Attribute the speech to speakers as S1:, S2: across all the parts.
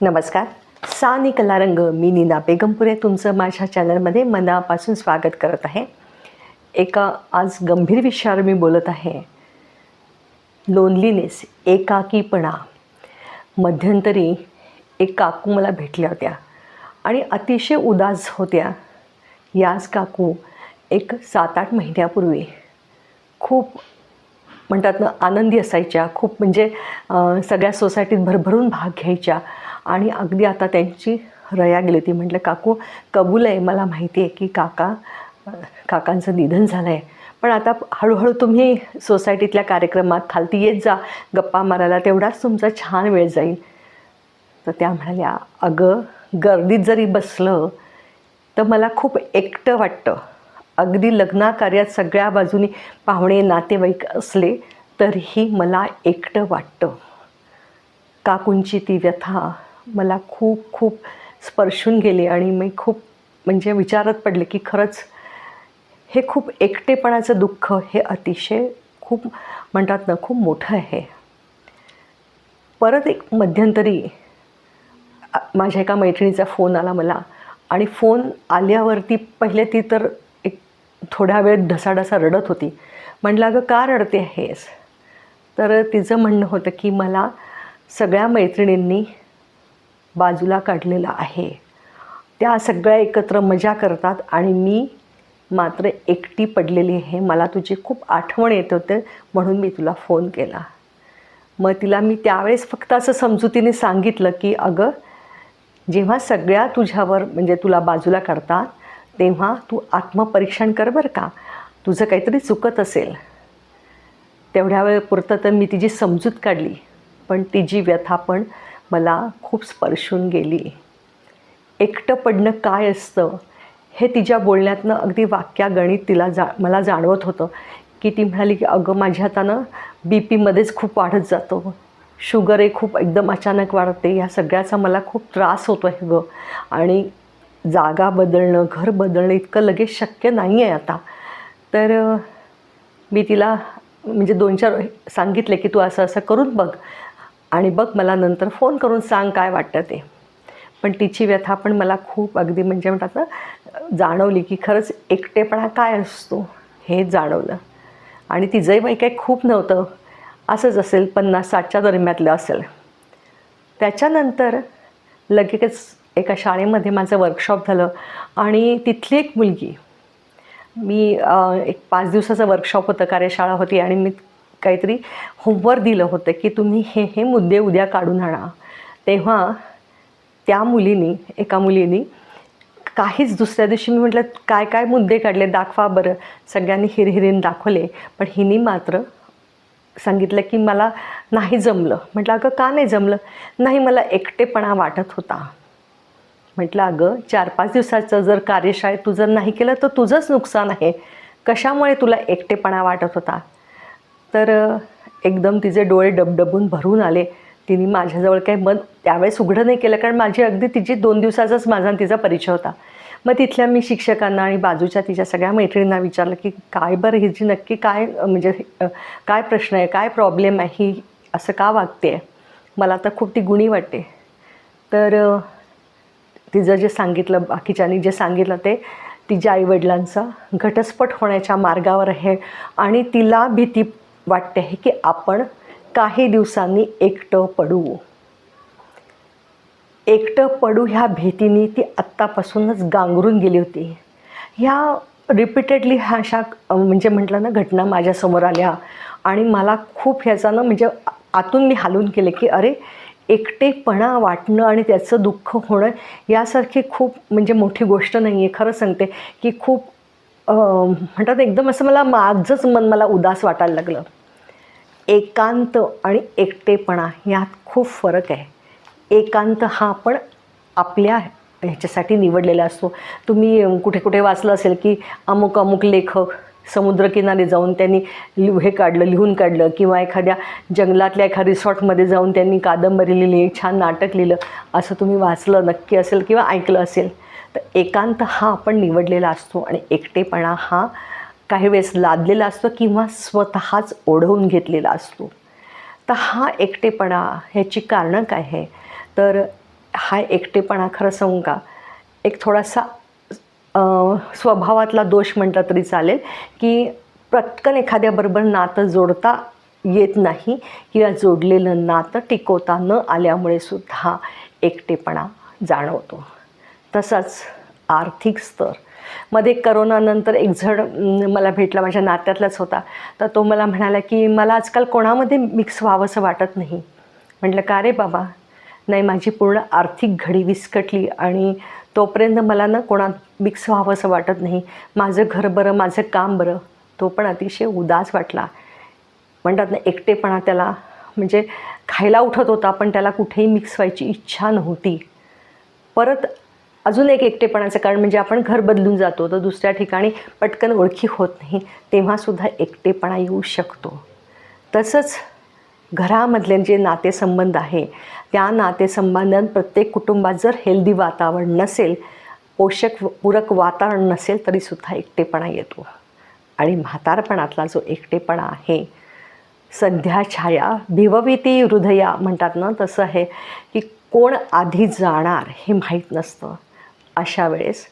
S1: नमस्कार. सानी कलारंग मी नीना बेगमपुरे तुमचं माझ्या चॅनलमध्ये मनापासून स्वागत करत आहे. एका आज गंभीर विषयावर मी बोलत आहे. लोनलीनेस एकाकीपणा. मध्यंतरी एक काकू मला भेटल्या होत्या आणि अतिशय उदास होत्या. याच काकू एक सात आठ महिन्यापूर्वी खूप म्हणतात ना आनंदी असायच्या. खूप म्हणजे सगळ्या सोसायटीत भरभरून भाग घ्यायच्या. आणि अगदी आता त्यांची रया गेली होती. म्हटलं काकू कबूल आहे. मला माहिती आहे की काका काकांचं निधन झालं आहे पण आता हळूहळू तुम्ही सोसायटीतल्या कार्यक्रमात खालती येत जा. गप्पा मारायला तेवढाच तुमचा छान वेळ जाईल. तर त्या म्हणाल्या अगं गर्दीत जरी बसलं तर मला खूप एकटं वाटतं. अगदी लग्नाकार्यात सगळ्या बाजूनी पाहुणे नातेवाईक असले तरीही मला एकटं वाटतं. काकूंची ती व्यथा मला खूप खूप स्पर्शून गेली आणि मी खूप म्हणजे विचारत पडले की खरंच हे खूप एकटेपणाचं दुःख हे अतिशय खूप म्हणतात ना खूप मोठं आहे. परत एक मध्यंतरी माझ्या एका मैत्रिणीचा फोन आला मला आणि फोन आल्यावरती पहिले ती तर थोड्या वेळ ढसाढसा रडत होती. म्हटलं अगं का रडते आहेस? तर तिचं म्हणणं होतं की मला सगळ्या मैत्रिणींनी बाजूला काढलेलं आहे. त्या सगळ्या एकत्र मजा करतात आणि मी मात्र एकटी पडलेली आहे. मला तुझी खूप आठवण येत होते म्हणून मी तुला फोन केला. मग तिला मी त्यावेळेस फक्त असं समजुतीने सांगितलं की अगं जेव्हा सगळ्या तुझ्यावर म्हणजे तुला बाजूला काढतात तेव्हा तू आत्मपरीक्षण कर बरं का. तुझं काहीतरी चुकत असेल. तेवढ्या वेळपुरतं तर मी तिची समजूत काढली. पण तिची व्यथा पण मला खूप स्पर्शून गेली. एकटं पडणं काय असतं? हे तिच्या बोलण्यातनं अगदी वाक्यागणित तिला जा मला जाणवत होतं की ती म्हणाली की अगं माझ्या हातानं बी पीमध्येच खूप वाढत जातो. शुगर हे खूप एकदम अचानक वाढते. ह्या सगळ्याचा मला खूप त्रास होतो आहे गं. आणि जागा बदलणं घर बदलणं इतकं लगेच शक्य नाही आहे आता. तर मी तिला म्हणजे दोन चार सांगितले की तू असं असं करून बघ आणि बघ मला नंतर फोन करून सांग काय वाटतं ते. पण तिची व्यथा पण मला खूप अगदी म्हणजे म्हणतात ना जाणवली की खरंच एकटेपणा काय असतो हे जाणवलं. आणि तिचंही वय काही खूप नव्हतं असंच असेल पन्नास साठच्या दरम्यातलं असेल. त्याच्यानंतर लगेच एका शाळेमध्ये माझं वर्कशॉप झालं आणि तिथली एक मुलगी मी एक पाच दिवसाचं वर्कशॉप होतं कार्यशाळा होती आणि मी काहीतरी होमवर्क दिलं होतं की तुम्ही हे हे मुद्दे उद्या काढून आणा. तेव्हा त्या मुलीनी एका मुलीनी काहीच दुसऱ्या दिवशी मी म्हटलं काय काय मुद्दे काढले? दाखवा बरं. सगळ्यांनी हिरहिरीन दाखवले पण हिनी मात्र सांगितलं की मला नाही जमलं. म्हटलं अगं का नाही जमलं? नाही मला एकटेपणा वाटत होता. म्हटलं अगं चार पाच दिवसाचं जर कार्यशाळेत तू जर नाही केलं तर तुझंच नुकसान आहे. कशामुळे तुला एकटेपणा वाटत होता? तर एकदम तिचे डोळे डबडबून भरून आले. तिने माझ्याजवळ काही मन त्यावेळेस उघडं नाही केलं कारण माझी अगदी तिची दोन दिवसाचाच माझा आणि तिचा परिचय होता. मग तिथल्या मी शिक्षकांना आणि बाजूच्या तिच्या सगळ्या मैत्रिणींना विचारलं की काय बरं हिची नक्की काय म्हणजे काय प्रश्न आहे? काय प्रॉब्लेम आहे? ही असं का वागते मला तर खूप ती गुणी वाटते. तर तिचं जे सांगितलं बाकीच्यांनी जे सांगितलं ते तिच्या आईवडिलांचा घटस्फोट होण्याच्या मार्गावर आहे. आणि तिला भीती वाटते आहे की आपण काही दिवसांनी एकटं पडू. एकटं पडू ह्या भीतीने ती आत्तापासूनच गांगरून गेली होती. ह्या रिपीटेडली ह्या अशा म्हणजे म्हटलं ना घटना माझ्यासमोर आल्या. आणि मला खूप ह्याचा ना म्हणजे आतून मी हालून केले की अरे एकटेपणा वाटणं आणि त्याचं दुःख होणं यासारखी खूप म्हणजे मोठी गोष्ट नाही आहे खरं सांगते की खूप म्हणतात एकदम असं मला माझंच मन मला उदास वाटायला लागलं. एकांत आणि एकटेपणा यात खूप फरक आहे. एकांत हा आपण आपल्या ह्याच्यासाठी निवडलेला असतो. तुम्ही कुठे कुठे वाचलं असेल की अमुक अमुक लेखक समुद्रकिनारी जाऊन त्यांनी लिह हे काढलं लिहून काढलं किंवा एखाद्या जंगलातल्या एखाद्या रिसॉर्टमध्ये जाऊन त्यांनी कादंबरी लिहिली छान नाटक लिहिलं असं तुम्ही वाचलं नक्की असेल किंवा ऐकलं असेल तर एकांत हा आपण निवडलेला असतो आणि एकटेपणा हा काही वेळेस लादलेला असतो किंवा स्वतःच ओढवून घेतलेला असतो. तर हा एकटेपणा ह्याची कारणं काय आहे तर हा एकटेपणा खरं सांगू का? एक थोडासा स्वभावातला दोष म्हटलं तरी चालेल की पटकन एखाद्याबरोबर नातं जोडता येत नाही किंवा जोडलेलं नातं टिकवता न आल्यामुळे सुद्धा एकटेपणा जाणवतो. तसाच आर्थिक स्तर. मध्ये करोनानंतर एक जण मला भेटला माझ्या नात्यातलाच होता. तर तो मला म्हणाला की मला आजकाल कोणामध्ये मिक्स व्हावंसं वाटत नाही. म्हटलं का रे बाबा? नाही माझी पूर्ण आर्थिक घडी विस्कटली आणि तोपर्यंत मला ना कोणात मिक्स व्हावंसं वाटत नाही. माझं घर बरं माझं काम बरं. तो पण अतिशय उदास वाटला. म्हणतात ना एकटेपणा त्याला म्हणजे खायला उठत होता पण त्याला कुठेही मिक्स व्हायची इच्छा नव्हती. परत अजून एक एकटेपणाचं कारण म्हणजे आपण घर बदलून जातो तर दुसऱ्या ठिकाणी पटकन ओळखी होत नाही तेव्हासुद्धा एकटेपणा येऊ शकतो. तसंच घरामधले जे नातेसंबंध आहे त्या नातेसंबंधात प्रत्येक कुटुंबात जर हेल्दी वातावरण नसेल पोषक पूरक वातावरण नसेल तरीसुद्धा एकटेपणा येतो. आणि म्हातारपणातला जो एकटेपणा आहे सध्या छाया भिवविती हृदया म्हणतात ना तसं आहे की कोण आधी जाणार हे माहीत नसतं. अशा वेळेस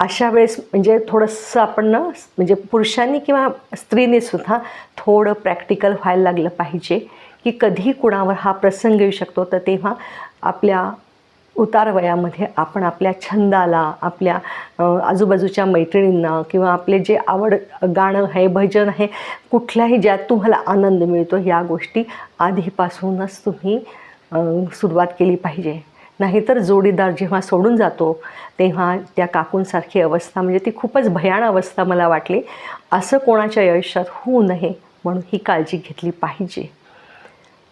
S1: अशा वेळेस म्हणजे थोडंसं आपण ना म्हणजे पुरुषांनी किंवा स्त्रीनेसुद्धा थोडं प्रॅक्टिकल व्हायला लागलं पाहिजे की कधी कुणावर हा प्रसंग येऊ शकतो. तर तेव्हा आपल्या उतार वयामध्ये आपण आपल्या छंदाला आपल्या आजूबाजूच्या मैत्रिणींना किंवा आपले जे आवड गाणं आहे भजन आहे कुठल्याही ज्यात तुम्हाला आनंद मिळतो या गोष्टी आधीपासूनच तुम्ही सुरुवात केली पाहिजे. नाहीतर जोडीदार जेव्हा सोडून जातो तेव्हा त्या काकूंसारखी अवस्था म्हणजे ती खूपच भयान अवस्था मला वाटली. असं कोणाच्या आयुष्यात होऊ नये म्हणून ही काळजी घेतली पाहिजे.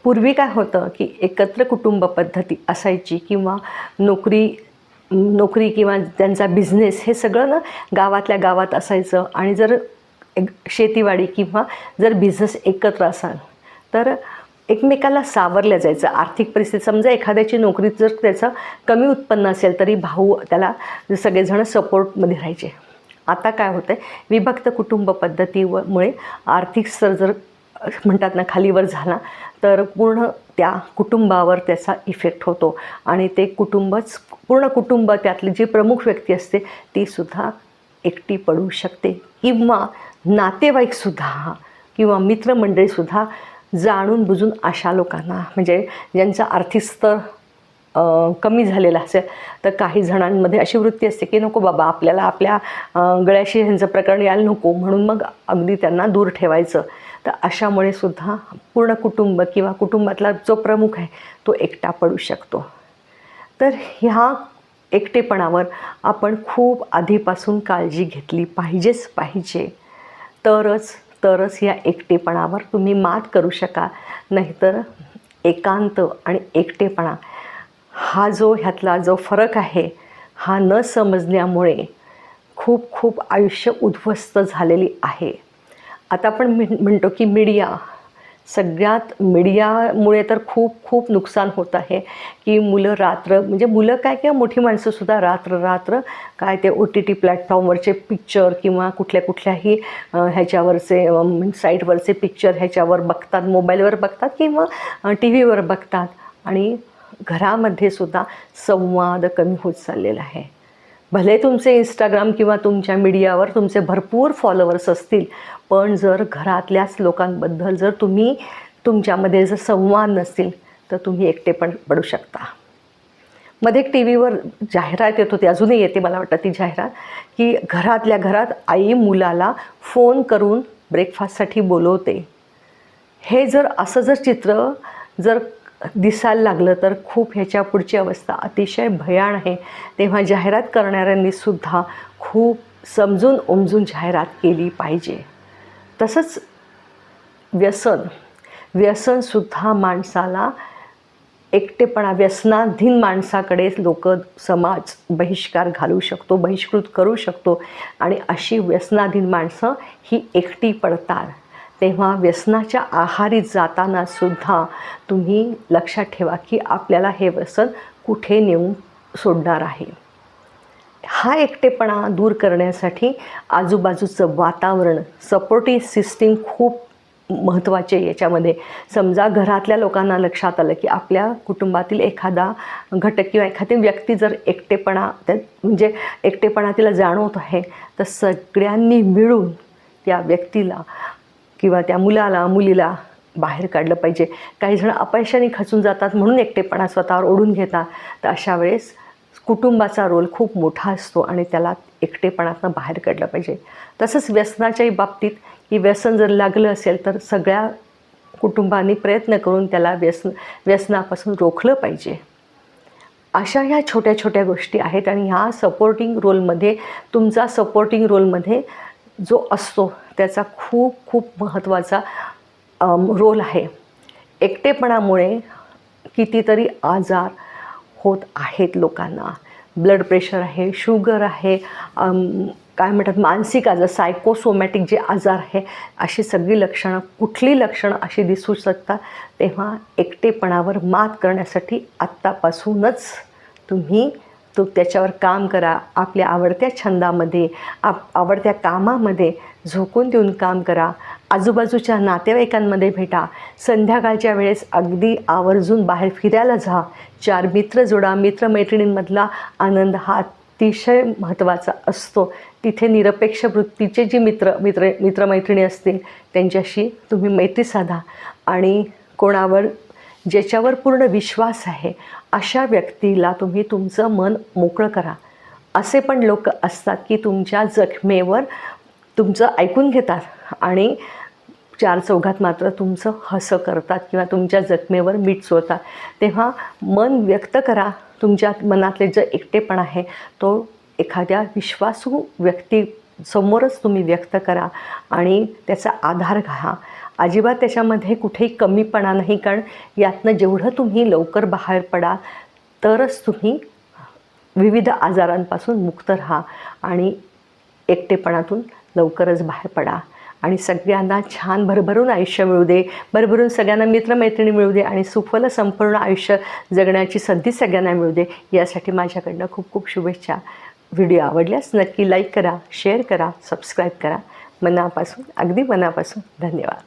S1: पूर्वी काय होतं की एकत्र कुटुंब पद्धती असायची किंवा नोकरी नोकरी किंवा त्यांचा बिझनेस हे सगळं ना गावातल्या गावात असायचं. आणि जर एक शेतीवाडी किंवा जर बिझनेस एकत्र असाल तर एकमेकाला सावरल्या जायचं. आर्थिक परिस्थिती समजा एखाद्याची नोकरीत जर त्याचं कमी उत्पन्न असेल तरी भाऊ त्याला सगळेजण सपोर्टमध्ये राहायचे. आता काय होतं आहे विभक्त कुटुंब पद्धतीमुळे आर्थिक स्तर जर म्हणतात ना खालीवर झाला तर पूर्ण त्या कुटुंबावर त्याचा इफेक्ट होतो. आणि ते कुटुंबच पूर्ण कुटुंब त्यातली जी प्रमुख व्यक्ती असते तीसुद्धा एकटी पडू शकते. किंवा नातेवाईकसुद्धा किंवा मित्रमंडळीसुद्धा जाणून बुजून अशा लोकांना म्हणजे ज्यांचा आर्थिक स्तर कमी झालेला असेल तर काही जणांमध्ये अशी वृत्ती असते की नको बाबा आपल्याला आपल्या गळ्याशी ह्यांचं प्रकरण यायला नको. म्हणून मग अगदी त्यांना दूर ठेवायचं. तर अशामुळे सुद्धा पूर्ण कुटुंब किंवा कुटुंबातला जो प्रमुख आहे तो एकटा पडू शकतो. तर ह्या एकटेपणावर आपण खूप आधीपासून काळजी घेतली पाहिजेच पाहिजे. तरच तरच या एकटेपणावर तुम्ही मात करू शकाल. नाहीतर एकांत आणि एकटेपणा हा जो ह्यातला जो फरक आहे हा न समजण्यामुळे खूप खूप आयुष्य उद्ध्वस्त झालेली आहे. आता आपण म्हणतो की मीडिया. सगळ्यात मीडियामुळे तर खूप खूप नुकसान होत आहे की मुलं रात्र म्हणजे मुलं काय किंवा मोठी माणसंसुद्धा रात्र रात्र काय ते ओ टी टी प्लॅटफॉर्मवरचे पिक्चर किंवा कुठल्या कुठल्याही ह्याच्यावरचे साईटवरचे पिक्चर ह्याच्यावर बघतात मोबाईलवर बघतात किंवा टी व्हीवर बघतात. आणि घरामध्ये सुद्धा संवाद कमी होत चाललेला आहे. भले तुमचे इंस्टाग्राम किंवा तुमच्या मीडियावर तुमचे भरपूर फॉलोअर्स असतील पण जर घरातल्याच लोकांबद्दल जर तुम्ही तुमच्यामध्ये जर संवाद नसतील तर तुम्ही एकटे पण पडू शकता. मध्ये एक टी व्हीवर जाहिरात येत होती अजूनही येते मला वाटतं ती जाहिरात की घरातल्या घरात आई मुलाला फोन करून ब्रेकफास्टसाठी बोलवते. हे जर असं जर चित्र जर दिसायला लागलं तर खूप ह्याच्या पुढची अवस्था अतिशय भयान आहे. तेव्हा जाहिरात करणाऱ्यांनी सुद्धा खूप समजून उमजून जाहिरात केली पाहिजे. तसंच व्यसन व्यसनसुद्धा माणसाला एकटेपणा व्यसनाधीन माणसाकडे लोक समाज बहिष्कार घालू शकतो बहिष्कृत करू शकतो आणि अशी व्यसनाधीन माणसं ही एकटी पडतात. तेव्हा व्यसनाच्या आहारी जाताना सुद्धा तुम्ही लक्षात ठेवा की आपल्याला हे व्यसन कुठे नेऊन सोडणार आहे. हा एकटेपणा दूर करण्यासाठी आजूबाजूचं वातावरण सपोर्टिव्ह सिस्टीम खूप महत्त्वाचे याच्यामध्ये. समजा घरातल्या लोकांना लक्षात आलं की आपल्या कुटुंबातील एखादा घटक किंवा एखादी व्यक्ती जर एकटेपणा त्या म्हणजे एकटेपणा तिला जाणवत आहे तर सगळ्यांनी मिळून त्या व्यक्तीला किंवा त्या मुलाला मुलीला बाहेर काढलं पाहिजे. काही जण अपयशाने खचून जातात म्हणून एकटेपणा स्वतःवर ओढून घेतात. तर अशा वेळेस कुटुंबाचा रोल खूप मोठा असतो आणि त्याला एकटेपणातनं बाहेर काढलं पाहिजे. तसंच व्यसनाच्याही बाबतीत की व्यसन जर लागलं असेल तर सगळ्या कुटुंबांनी प्रयत्न करून त्याला व्यसन व्यसनापासून रोखलं पाहिजे. अशा ह्या छोट्या छोट्या गोष्टी आहेत आणि ह्या सपोर्टिंग रोलमध्ये तुमचा सपोर्टिंग रोलमध्ये जो असतो त्याचा खूप खूप महत्त्वाचा रोल आहे. एकटेपणामुळे कितीतरी आजार होत आहेत लोकांना. ब्लड प्रेशर आहे शुगर आहे काय म्हणतात मानसिक आजार सायकोसोमॅटिक जे आजार आहे अशी सगळी लक्षणं कुठली लक्षणं अशी दिसू शकतात तेव्हा एकटेपणावर मात करण्यासाठी आत्तापासूनच तुम्ही तो त्याच्यावर काम करा. आपल्या आवडत्या छंदामध्ये आप आवडत्या कामामध्ये झोकून देऊन काम करा. आजूबाजूच्या नातेवाईकांमध्ये भेटा. संध्याकाळच्या वेळेस अगदी आवर्जून बाहेर फिरायला जा. चार मित्र जोडा. मित्रमैत्रिणींमधला आनंद हा अतिशय महत्त्वाचा असतो. तिथे निरपेक्ष वृत्तीचे जी मित्र मित्र मित्रमैत्रिणी असतील त्यांच्याशी तुम्ही मैत्री साधा. आणि कोणावर ज्याच्यावर पूर्ण विश्वास आहे अशा व्यक्तीला तुम्ही तुमचं मन मोकळं करा. असे पण लोक असतात की तुमच्या जखमेवर तुमचं ऐकून घेतात आणि चार चौघात मात्र तुमचं हसं करतात किंवा तुमच्या जखमेवर मीठ सोडतात. तेव्हा मन व्यक्त करा. तुमच्या मनातले जे एकटेपण आहे तो एखाद्या विश्वासू व्यक्ती समोरच तुम्ही व्यक्त करा आणि त्याचा आधार घ्या. अजिबात त्याच्यामध्ये कुठेही कमीपणा नाही कारण यातनं जेवढं तुम्ही लवकर बाहेर पडा तरच तुम्ही विविध आजारांपासून मुक्त राहा आणि एकटेपणातून लवकरच बाहेर पडा. आणि सगळ्यांना छान भरभरून आयुष्य मिळू दे भरभरून सगळ्यांना मित्रमैत्रिणी मिळू दे आणि सुफल संपूर्ण आयुष्य जगण्याची संधी सगळ्यांना मिळू दे. यासाठी माझ्याकडनं खूप खूप शुभेच्छा. व्हिडिओ आवडल्यास नक्की लाईक करा शेअर करा सबस्क्राईब करा. मनापासून अगदी मनापासून धन्यवाद.